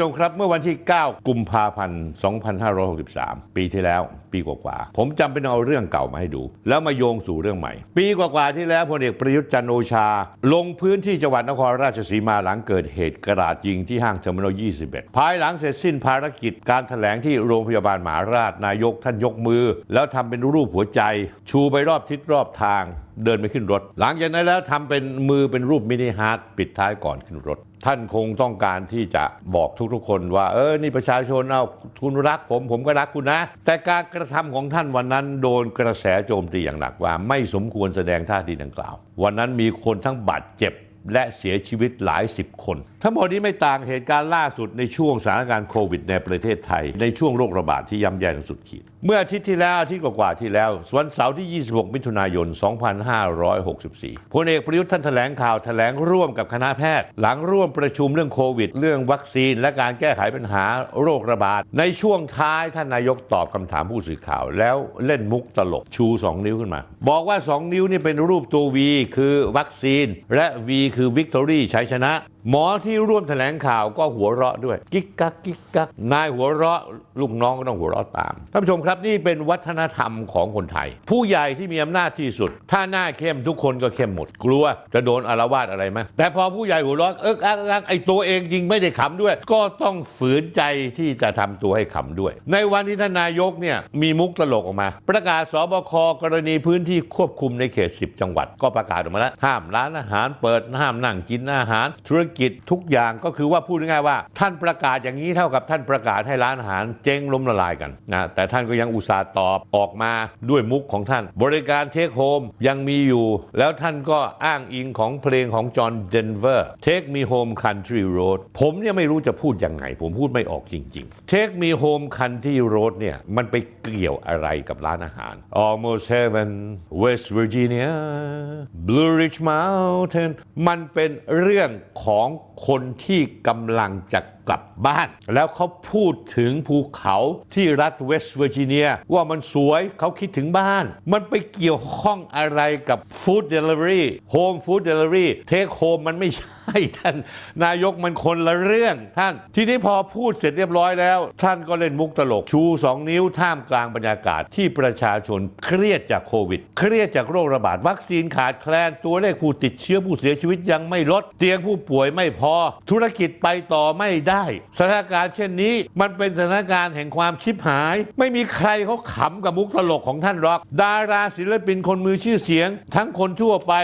ผู้ชมครับ เมื่อวันที่ 9 กุมภาพันธ์ 2563 ปีที่แล้ว ปีกว่าๆ ผมจำเป็นเอาเรื่องเก่ามาให้ดู แล้วมาโยงสู่เรื่องใหม่ ปีกว่าๆที่แล้วพลเอกประยุทธ์จันโอชา ลงพื้นที่จังหวัดนครราชสีมาหลังเกิดเหตุกระดาษยิงที่ห้างเทอร์มินอล21 ภายหลังเสร็จสิ้นภารกิจการแถลงที่โรงพยาบาลหมหาราชนายกท่านยกมือ แล้วทำเป็นรูปหัวใจ ชูไปรอบทิศรอบทางเดินไปขึ้นรถ หลังจากนั้นแล้วทำเป็นมือเป็นรูปมินิฮาร์ดปิดท้ายก่อนขึ้นรถ ท่านคงต้องการที่จะบอกทุกๆคนว่า เออนี่ประชาชนเอาคุณรักผมผมก็รักคุณนะ แต่การกระทำของท่านวันนั้น โดนกระแสโจมตีอย่างหนักว่า ไม่สมควรแสดงท่าทีดังกล่าว วันนั้นมีคนทั้งบาดเจ็บ และเสียชีวิตหลายสิบคน ทั้งหมดนี้ไม่ต่างเหตุการณ์ล่าสุดในช่วงสถานการณ์โควิดในประเทศไทย ในช่วงโรคระบาดที่ย่ำแย่ที่สุดขีด เมื่ออาทิตย์ที่แล้วอาทิตย์กว่าที่แล้ววันเสาร์ที่ 26 มิถุนายน 2564พลเอกประยุทธ์ท่านแถลงข่าวแถลงร่วมกับคณะแพทย์ หลังร่วมประชุมเรื่องโควิด เรื่องวัคซีน และการแก้ไขปัญหาโรคระบาดในช่วงท้ายท่านนายกตอบคำถามผู้สื่อข่าว แล้วเล่นมุกตลกชู 2 นิ้วขึ้นมา บอกว่า 2 นิ้วนี่เป็นรูปตัว V คือวัคซีนและ V คือ Victory ชัยชนะหมอที่ร่วมแถลงข่าวก็หัวเราะด้วย กิ๊กกักกิ๊กกักนายหัวเราะ ลูกน้องก็ต้องหัวเราะตามท่านผู้ชมครับนี่เป็นวัฒนธรรมของคนไทย ผู้ใหญ่ที่มีอำนาจที่สุด ถ้าหน้าเข้มทุกคนก็เข้มหมด กลัวจะโดนอารวาสอะไรไหมแต่พอผู้ใหญ่หัวเราะเอิกอักอักไอตัวเองจริงไม่ได้ขำด้วย ก็ต้องฝืนใจที่จะทำตัวให้ขำด้วย ในวันที่ท่านนายกเนี่ยมีมุกตลกออกมา ประกาศสบคกรณีพื้นที่ควบคุมในเขต 10 จังหวัด ก็ประกาศออกมาแล้วห้ามร้านอาหารเปิดห้ามนั่งกินอาหารธุรกิจทุกอย่างก็คือว่าพูดง่ายๆว่า ท่านประกาศอย่างนี้เท่ากับท่านประกาศให้ร้านอาหารเจ๊งล้มละลายกันนะแต่ท่านก็ยังอุตส่าห์ตอบออกมาด้วยมุกของท่าน บริการเทคโฮมยังมีอยู่ แล้วท่านก็อ้างอิงของเพลงของจอห์นเดนเวอร์ Take Me Home Country Road ผมเนี่ยไม่รู้จะพูดยังไง ผมพูดไม่ออกจริง ๆ Take Me Home Country Road เนี่ยมันไปเกี่ยวอะไรกับร้านอาหาร Almost Heaven West Virginia Blue Ridge Mountain มันเป็นเรื่องของของคนที่กำลังจะ กลับบ้าน แล้วเขาพูดถึงภูเขาที่รัฐเวสต์เวอร์จิเนีย ว่ามันสวยเขาคิดถึงบ้าน มันไปเกี่ยวข้องอะไรกับฟู้ดเดลิเวอรี่โฮมฟู้ดเดลิเวอรี่เทคโฮมมันไม่ใช่ท่าน นายกมันคนละเรื่องท่าน ทีนี้พอพูดเสร็จเรียบร้อยแล้ว ท่านก็เล่นมุกตลก ชู 2 นิ้วท่ามกลางบรรยากาศที่ประชาชนเครียดจากโควิด เครียดจากโรคระบาด วัคซีนขาดแคลนตัวเลขผู้ติดเชื้อผู้เสียชีวิตยังไม่ลด เตียงผู้ป่วยไม่พอ ธุรกิจไปต่อไม่ได้สถานการณ์เช่นนี้ มันเป็นสถานการณ์แห่งความชิบหาย ไม่มีใครเขาขำกับมุกตลกของท่านหรอก ดาราศิลปินคนมือชื่อเสียง ทั้งคนทั่วไป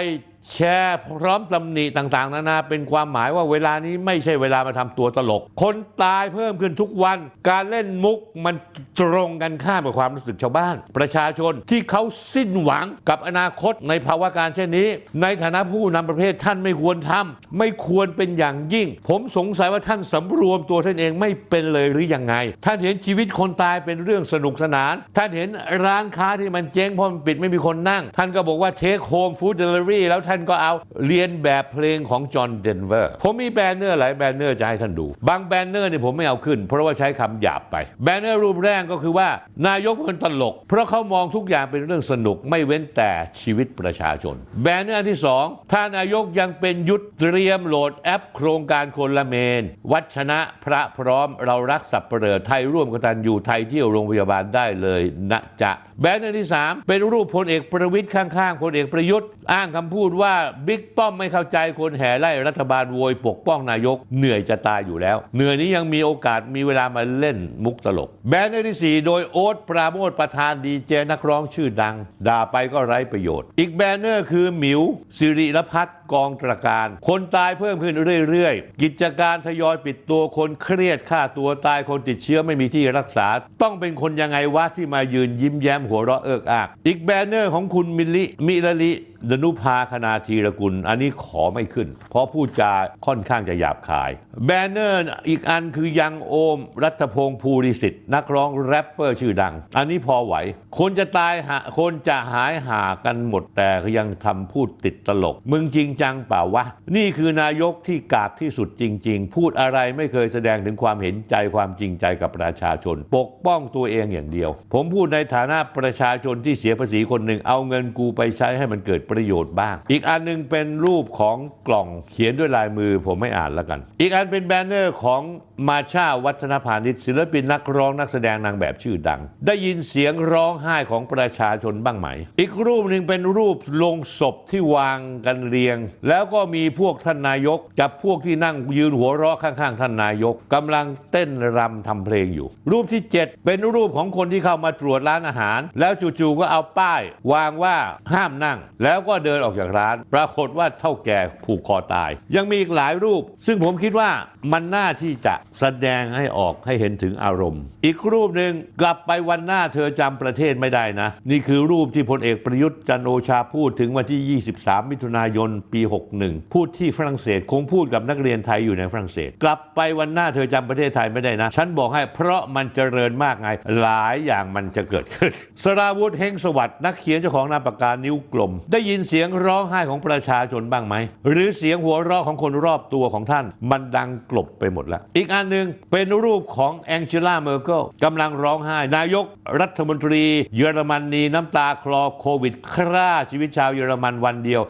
แชร์พร้อมตำหนิต่างๆ นานาเป็นความหมายว่าเวลานี้ไม่ใช่เวลามาทำตัวตลก คนตายเพิ่มขึ้นทุกวัน การเล่นมุกมันตรงกันข้ามกับความรู้สึกชาวบ้าน ประชาชนที่เขาสิ้นหวังกับอนาคตในภาวะการเช่นนี้ ในฐานะผู้นำประเทศท่านไม่ควรทำไม่ควรเป็นอย่างยิ่ง ผมสงสัยว่าท่านสำรวมตัวท่านเองไม่เป็นเลยหรือยังไง ท่านเห็นชีวิตคนตายเป็นเรื่องสนุกสนาน ท่านเห็นร้านค้าที่มันเจ๊งเพราะมันปิดไม่มีคนนั่ง ท่านก็บอกว่าเทคโฮมฟู้ดเดลิเวอรี่แล้วท่านก็เอาเรียนแบบเพลงของจอห์นเดนเวอร์ผมมีแบนเนอร์หลายแบนเนอร์จะให้ท่านดู บางแบนเนอร์เนี่ยผมไม่เอาขึ้น เพราะว่าใช้คำหยาบไป แบนเนอร์รูปแรกก็คือว่านายกเป็นตลก เพราะเขามองทุกอย่างเป็นเรื่องสนุกไม่เว้นแต่ชีวิตประชาชน แบนเนอร์ที่สองถ้านายกยังเป็นยุทธเตรียมโหลดแอปโครงการคนละเมน วัชนะพระพร้อมเรารักสับเปลือไทยร่วมกตันอยู่ไทยเที่ยวโรงพยาบาลได้เลยนะจ๊ะแบนเนอร์ที่ 3 เป็นรูปพลเอกประวิตย์ข้างๆพลเอกประยุทธ์อ้างคำพูดว่า่าบิ๊กป้อมไม่เข้าใจคนแห่ไล่รัฐบาลโวยปกป้องนายก เหนื่อยจะตายอยู่แล้ว เหนื่อยนี้ยังมีโอกาสมีเวลามาเล่นมุกตลก แบนเนอร์ที่4โดยโอ๊ตปราโมทประธานดีเจนักร้องชื่อดัง ด่าไปก็ไร้ประโยชน์ อีกแบนเนอร์คือหมิวสิริรพัฒน์กองตระการ คนตายเพิ่มขึ้นเรื่อยๆ กิจการทยอยปิดตัวคนเครียดฆ่าตัวตายคนติดเชื้อไม่มีที่รักษา ต้องเป็นคนยังไงวะที่มายืนยิ้มแย้มหัวเราะเอิกอักอีกแบนเนอร์ของคุณมิลลิมิลลิดนุภาคณาธีรกุล อันนี้ขอไม่ขึ้น เพราะพูดจาค่อนข้างจะหยาบคาย แบนเนอร์อีกอันคือยังโอม รัฐพงศ์ภูริสิทธิ์นักร้องแรปเปอร์ชื่อดัง อันนี้พอไหว คนจะตายหาคนจะหายหากันหมดแต่ยังทำพูดติดตลก มึงจริงจังเปล่าวะ นี่คือนายกที่กากที่สุดจริง ๆ พูดอะไรไม่เคยแสดงถึงความเห็นใจความจริงใจกับประชาชน ปกป้องตัวเองอย่างเดียว ผมพูดในฐานะประชาชนที่เสียภาษีคนหนึ่งเอาเงินกูไปใช้ให้มันเกิดประโยชน์บ้าง อีกอันหนึงเป็นรูปของกล่องเขียนด้วยลายมือผมไม่อ่านแล้วกัน อีกอันเป็นแบนเนอร์ของมาชาวัฒนพาณิชย์ศิลปินนักร้องนักแสดงนางแบบชื่อดัง ได้ยินเสียงร้องไห้ของประชาชนบ้างไหม อีกรูปหนึ่งเป็นรูปลงศพที่วางกันเรียงแล้วก็มีพวกท่านนายก กับพวกที่นั่งยืนหัวเราะข้างๆ ท่านนายกกำลังเต้นรำทำเพลงอยู่ รูปที่ 7 เป็นรูปของคนที่เข้ามาตรวจร้านอาหาร แล้วจู่ๆก็เอาป้าย วางว่าห้ามนั่ง แล้วก็เดินออกจากร้าน ปรากฏว่าเท่าแก่ผูกคอตาย ยังมีอีกหลายรูป ซึ่งผมคิดว่ามันน่าที่จะแสดงให้ออกให้เห็นถึงอารมณ์ อีกรูปหนึ่งกลับไปวันหน้าเธอจำประเทศไม่ได้นะ นี่คือรูปที่พลเอกประยุทธ์จันโอชาพูดถึงวันที่ 23 มิถุนายนปีี 61 พูดที่ฝรั่งเศส คงพูดกับนักเรียนไทยอยู่ในฝรั่งเศส กลับไปวันหน้าเธอจำประเทศไทยไม่ได้นะ ฉันบอกให้เพราะมันเจริญมากไง หลายอย่างมันจะเกิดขึ้น สราวุธเฮงสวัสด์นักเขียนเจ้าของนามปากกานิ้วกลม ได้ยินเสียงร้องไห้ของประชาชนบ้างไหม หรือเสียงหัวเราะของคนรอบตัวของท่าน มันดังกลบไปหมดแล้ว อีกอันหนึ่งเป็นรูปของแองเจล่าเมอร์เกลกำลังร้องไห้นายก รัฐมนตรีเยอรมนีน้ำตาคลอโควิดฆ่าชีวิตชาวเยอรมันวันเดียว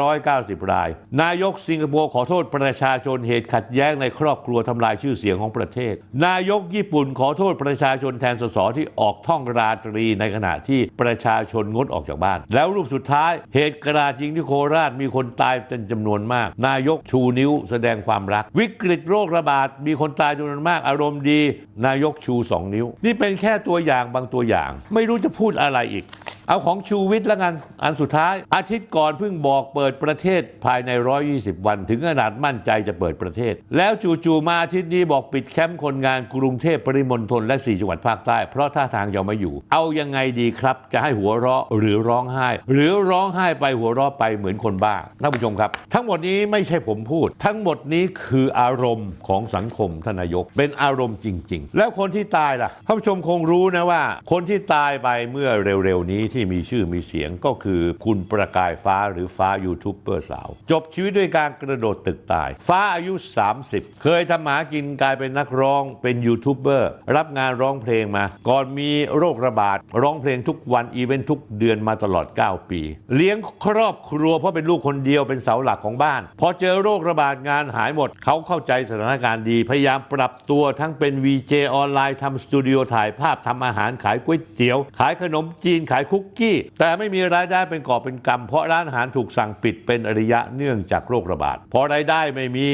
590 ราย นายกสิงคโปร์ขอโทษประชาชนเหตุขัดแย้งในครอบครัวทำลายชื่อเสียงของประเทศ นายกญี่ปุ่นขอโทษประชาชนแทนสสที่ออกท่องราตรีในขณะที่ประชาชนงดออกจากบ้าน แล้วรูปสุดท้าย เหตุกระดาษยิงที่โคราชมีคนตายเป็นจำนวนมาก นายกชูนิ้วแสดงความรัก วิกฤตโรคระบาดมีคนตายจำนวนมากอารมณ์ดี นายกชูสองนิ้ว นี่เป็นแค่ตัวอย่างบางตัวอย่าง ไม่รู้จะพูดอะไรอีก เอาของชูวิทย์แล้วกันอันสุดท้าย อาทิตย์ก่อนเพิ่งบอกเปิดประเทศภายใน 120 วัน ถึงขนาดมั่นใจจะเปิดประเทศ แล้วจู่ๆมาอาทิตย์นี้บอกปิดแคมป์คนงานกรุงเทพปริมณฑลและ 4 จังหวัดภาคใต้ เพราะท่าทางจะไม่อยู่ เอายังไงดีครับ จะให้หัวเราะหรือร้องไห้ หรือร้องไห้ไปหัวเราะไปเหมือนคนบ้าท่านผู้ชมครับ ทั้งหมดนี้ไม่ใช่ผมพูด ทั้งหมดนี้คืออารมณ์ของสังคมทานนายก เป็นอารมณ์จริง ๆ แล้วคนที่ตายล่ะท่านผู้ชมคงรู้นะว่า คนที่ตายไปเมื่อเร็วๆนี้ที่มีชื่อมีเสียงก็คือคุณประกายฟ้าหรือฟ้ายูทูบเบอร์สาว จบชีวิตด้วยการกระโดดตึกตาย ฟ้าอายุ 30 เคยทำหมากินกลายเป็นนักร้องเป็นยูทูบเบอร์รับงานร้องเพลงมา ก่อนมีโรคระบาด ร้องเพลงทุกวันอีเวนต์ทุกเดือนมาตลอด 9 ปี เลี้ยงครอบครัวเพราะเป็นลูกคนเดียวเป็นเสาหลักของบ้าน พอเจอโรคระบาดงานหายหมด เขาเข้าใจสถานการณ์ดี พยายามปรับตัวทั้งเป็น VJ ออนไลน์ทำสตูดิโอถ่ายภาพทำอาหารขายก๋วยเตี๋ยว ขายขนมจีนขายคุกกี้ แต่ไม่มีรายได้เป็นกอบเป็นกำเพราะร้านอาหารถูกสั่งปิดเป็นระยะเนื่องจากโรคระบาดพอรายได้ไม่มี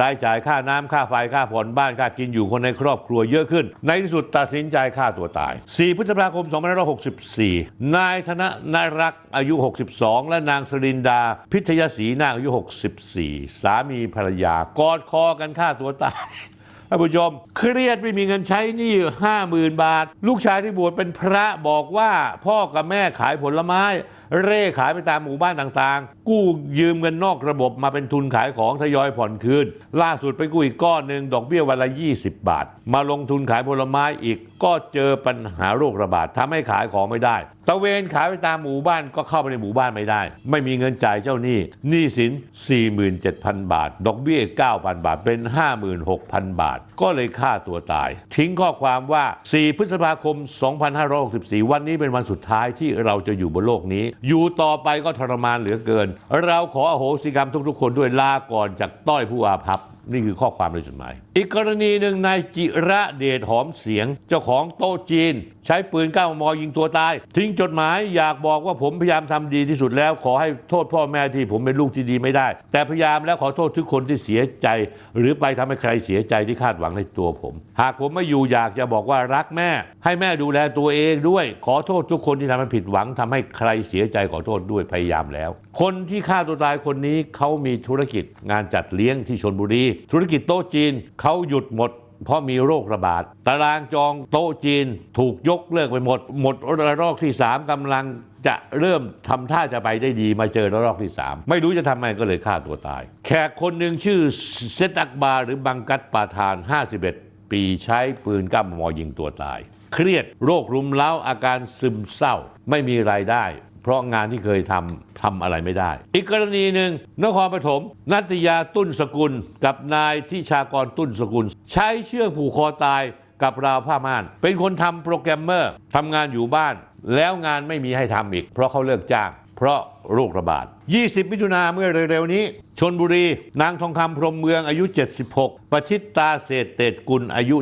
รายจ่ายค่าน้ำค่าไฟค่าผ่อนบ้านค่ากินอยู่คนในครอบครัวเยอะขึ้น ในที่สุดตัดสินใจฆ่าตัวตาย 4 พฤษภาคม 2564 นายธนนรักอายุ 62 และนางสรินดา พิทยศรีนาคอายุ 64 สามีภรรยากอดคอกันฆ่าตัวตาย ท่านผู้ชม เครียดไม่มีเงินใช้หนี้ห้าหมื่นบาท ลูกชายที่บวชเป็นพระบอกว่าพ่อกับแม่ขายผลไม้ เร่ขายไปตามหมู่บ้านต่างๆ กู้ยืมเงินนอกระบบมาเป็นทุนขายของทยอยผ่อนคืน ล่าสุดไปกู้อีกก้อนหนึ่งดอกเบี้ยวันละ 20 บาท มาลงทุนขายผลไม้อีกก็เจอปัญหาโรคระบาดทำให้ขายของไม่ได้ ตะเวนขายไปตามหมู่บ้านก็เข้าไปในหมู่บ้านไม่ได้ ไม่มีเงินจ่ายเจ้าหนี้หนี้สิน 47,000 บาท ดอกเบี้ย 9,000 บาทเป็น 56,000 บาท ก็เลยฆ่าตัวตาย ทิ้งข้อความว่า 4 พฤษภาคม 2564 วันนี้เป็นวันสุดท้ายที่เราจะอยู่บนโลกนี้ อยู่ต่อไปก็ทรมานเหลือเกิน เราขออโหสิกรรมทุกๆ คนด้วยลาก่อนจากต้อยผู้อาภัพ นี่คือข้อความในจดหมาย อีกกรณีหนึ่งนายจิระเดชหอมเสียง เจ้าของโต๊ะจีน ใช้ปืน9มมยิงตัวตาย ทิ้งจดหมายอยากบอกว่าผมพยายามทำดีที่สุดแล้ว ขอให้โทษพ่อแม่ที่ผมเป็นลูกที่ดีไม่ได้ แต่พยายามแล้วขอโทษทุกคนที่เสียใจ หรือไปทำให้ใครเสียใจที่คาดหวังในตัวผม หากผมไม่อยู่อยากจะบอกว่ารักแม่ ให้แม่ดูแลตัวเองด้วย ขอโทษทุกคนที่ทำให้ผิดหวังทำให้ใครเสียใจขอโทษด้วยพยายามแล้ว คนที่ฆ่าตัวตายคนนี้เขามีธุรกิจงานจัดเลี้ยงที่ชนบุรีธุรกิจโต๊ะจีนเขาหยุดหมดเพราะมีโรคระบาด ตารางจองโต๊ะจีนถูกยกเลิกไปหมด หมดระลอกที่ 3กำลังจะเริ่มทำท่าจะไปได้ดีมาเจอระลอกที่ 3 ไม่รู้จะทำไงก็เลยฆ่าตัวตาย แขกคนหนึ่งชื่อเซตักบาหรือบังกัตปาทาน 51 ปีใช้ปืนก้ามมอยิงตัวตาย เครียดโรครุมเร้าอาการซึมเศร้า ไม่มีรายได้ เพราะงานที่เคยทำทำอะไรไม่ได้ อีกกรณีหนึ่งนครปฐมนัตยาตุ้นสกุล กับนายทิชากรตุ้นสกุล ใช้เชือกผูกคอตายกับราวผ้าม่าน เป็นคนทำโปรแกรมเมอร์ทำงานอยู่บ้าน แล้วงานไม่มีให้ทำอีก เพราะเขาเลิกจ้าง เพราะโรคระบาด 20 มิถุนาเมื่อเร็วๆนี้ ชนบุรี นางทองคำพรมเมืองอายุ 76 ประชิตตาเศษเตดกุลอายุ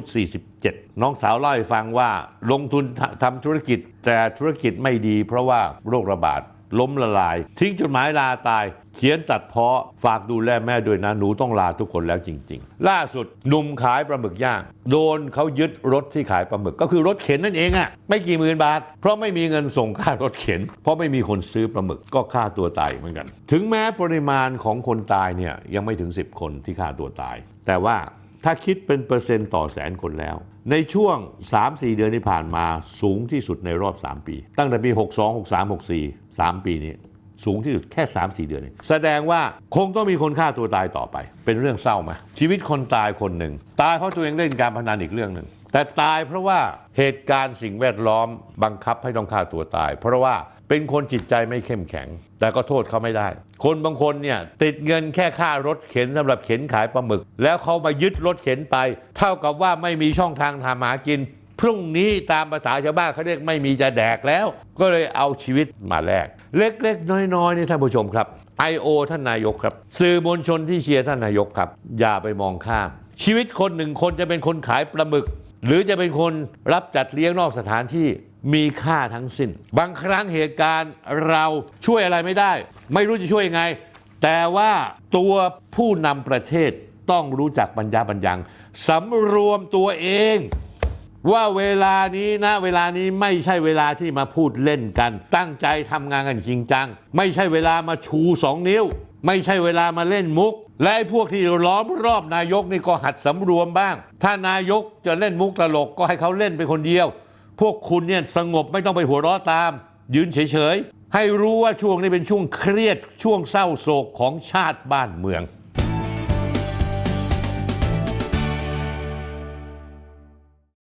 7 น้องสาวเล่าให้ฟังว่าลงทุนททำธุรกิจ แต่ธุรกิจไม่ดีเพราะว่าโรคระบาดล้มละลาย ทิ้งจดหมายลาตาย เขียนตัดเพาะฝากดูแลแม่ด้วยนะ หนูต้องลาทุกคนแล้วจริง ๆ ล่าสุดหนุ่มขายปลาหมึกย่าง โดนเขายึดรถที่ขายปลาหมึก ก็คือรถเข็นนั่นเองอะไม่กี่หมื่นบาท เพราะไม่มีเงินส่งค่ารถเข็น เพราะไม่มีคนซื้อปลาหมึกก็ฆ่าตัวตายเหมือนกัน ถึงแม้ปริมาณของคนตายเนี่ยยังไม่ถึง 10 คนที่ฆ่าตัวตาย แต่ว่า ถ้าคิดเป็นเปอร์เซ็นต์ต่อแสนคนแล้ว ในช่วง 3-4 เดือนที่ผ่านมาสูงที่สุดในรอบ 3 ปี ตั้งแต่ปี 62 63 64 3 ปีนี้สูงที่สุดแค่ 3-4 เดือนเองแสดงว่าคงต้องมีคนฆ่าตัวตายต่อไป เป็นเรื่องเศร้าไหมชีวิตคนตายคนหนึ่ง ตายเพราะตัวเองเล่นการพนันอีกเรื่องหนึ่ง แต่ตายเพราะว่าเหตุการณ์สิ่งแวดล้อมบังคับให้ต้องฆ่าตัวตาย เพราะว่าเป็นคนจิตใจไม่เข้มแข็ง แต่ก็โทษเขาไม่ได้ คนบางคนเนี่ยติดเงินแค่ค่ารถเข็นสำหรับเข็นขายปลาหมึก แล้วเขามายึดรถเข็นไป เท่ากับว่าไม่มีช่องทางทำหากิน พรุ่งนี้ตามภาษาชาวบ้านเขาเรียกไม่มีจะแดกแล้ว ก็เลยเอาชีวิตมาแลกเล็ก ๆ น้อยๆนี่ท่านผู้ชมครับ I.O. ท่านนายกครับ สื่อมวลชนที่เชียร์ท่านนายกครับ อย่าไปมองข้ามชีวิตคนหนึ่งคนจะเป็นคนขายปลาหมึก หรือจะเป็นคนรับจัดเลี้ยงนอกสถานที่มีค่าทั้งสิ้น บางครั้งเหตุการณ์เราช่วยอะไรไม่ได้ ไม่รู้จะช่วยยังไง แต่ว่าตัวผู้นำประเทศต้องรู้จักบรรยาบรรยังสำรวมตัวเอง ว่าเวลานี้นะ เวลานี้ไม่ใช่เวลาที่มาพูดเล่นกัน ตั้งใจทำงานกันจริงจัง ไม่ใช่เวลามาชูสองนิ้ว ไม่ใช่เวลามาเล่นมุก และไอ้พวกที่ล้อมรอบนายกนี่ก็หัดสำรวมบ้าง ถ้านายกจะเล่นมุกตลกก็ให้เขาเล่นเป็นคนเดียว พวกคุณเนี่ยสงบไม่ต้องไปหัวเราะตาม ยืนเฉยๆ ให้รู้ว่าช่วงนี้เป็นช่วงเครียดช่วงเศร้าโศกของชาติบ้านเมือง